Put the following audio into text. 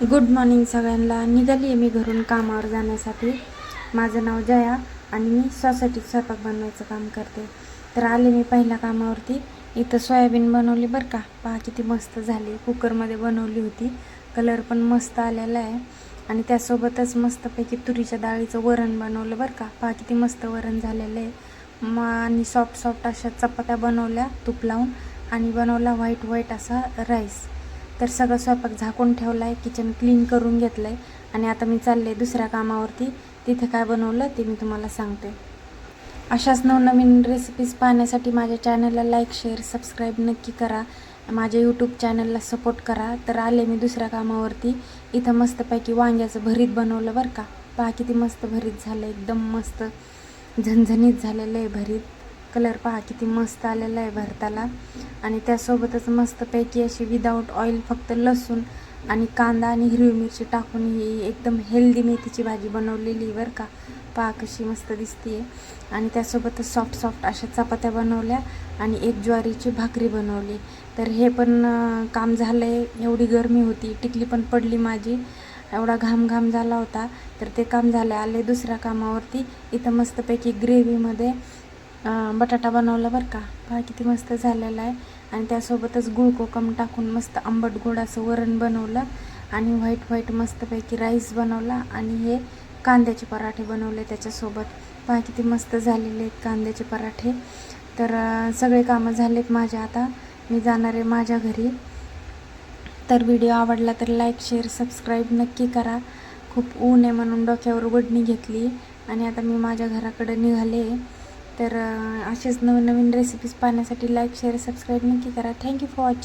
Good morning सगळ्यांना. निघाली आहे मी घरून कामावर जाण्यासाठी. माझं नाव जया आणि मी सोसायटीत स्वयंपाक बनवायचं काम करते. तर आले मी पहिल्या कामावरती. इथं सोयाबीन बनवली बरं का. पहा किती मस्त झाली. कुकरमध्ये बनवली होती. कलर पण मस्त आलेला आहे. आणि त्यासोबतच मस्तपैकी तुरीच्या डाळीचं वरण बनवलं बरं का. पहा किती मस्त वरण झालेलं आहे. मग आणि सॉफ्ट सॉफ्ट अशा चपात्या बनवल्या. तूप लावून. आणि बनवला व्हाईट व्हाईट असा राईस तर सगळं स्वयंपाक झाकून ठेवला आहे किचन क्लीन करून घेतलं आहे आणि आता मी चालले दुसऱ्या कामावरती. तिथे काय बनवलं ते मी तुम्हाला सांगते. अशाच नवनवीन रेसिपीज पाहण्यासाठी माझ्या चॅनलला लाईक शेअर सबस्क्राईब नक्की करा. माझ्या यूट्यूब चॅनलला सपोर्ट करा. तर आले मी दुसऱ्या कामावरती. इथं मस्तपैकी वांग्याचं भरीत बनवलं बरं का. पहा किती मस्त भरीत झालं एकदम मस्त झणझणीत झालेलं आहे भरीत. कलर पहा किती मस्त आलेला आहे भरताला. आणि त्यासोबतच मस्तपैकी अशी विदाऊट ऑइल फक्त लसूण आणि कांदा आणि हिरवी मिरची टाकून ही एकदम हेल्दी मेथीची भाजी बनवलेली बरं का. पहा कशी मस्त दिसते आणि त्यासोबतच सॉफ्ट सॉफ्ट अशा चपात्या बनवल्या आणि एक ज्वारीची भाकरी बनवली. तर हे पण काम झालं आहे एवढी गरमी होती टिकली पण पडली माझी. एवढा घाम घाम झाला होता. तर ते काम झालं आले दुसऱ्या कामावरती. इथं मस्तपैकी ग्रेव्हीमध्ये बटाटा बनवला बरं का. पहा किती मस्त झालेला आहे. आणि त्यासोबतच गुळ कोकम टाकून मस्त आंबट गोड असं वरण बनवलं. आणि व्हाईट व्हाईट मस्तपैकी राईस बनवला. आणि हे कांद्याचे पराठे बनवले त्याच्यासोबत. पहा किती मस्त झालेले आहेत कांद्याचे पराठे. तर सगळे कामं झालेत माझ्या आता. मी जाणार आहे माझ्या घरी. तर व्हिडिओ आवडला तर लाईक शेअर सबस्क्राईब नक्की करा. खूप ऊन आहे म्हणून डोक्यावर वडणी घेतली. आणि आता मी माझ्या घराकडे निघाले. तर असेच नवीन नवीन रेसिपीज पाहण्यासाठी लाईक शेअर सबस्क्राईब नक्की करा. Thank you for watching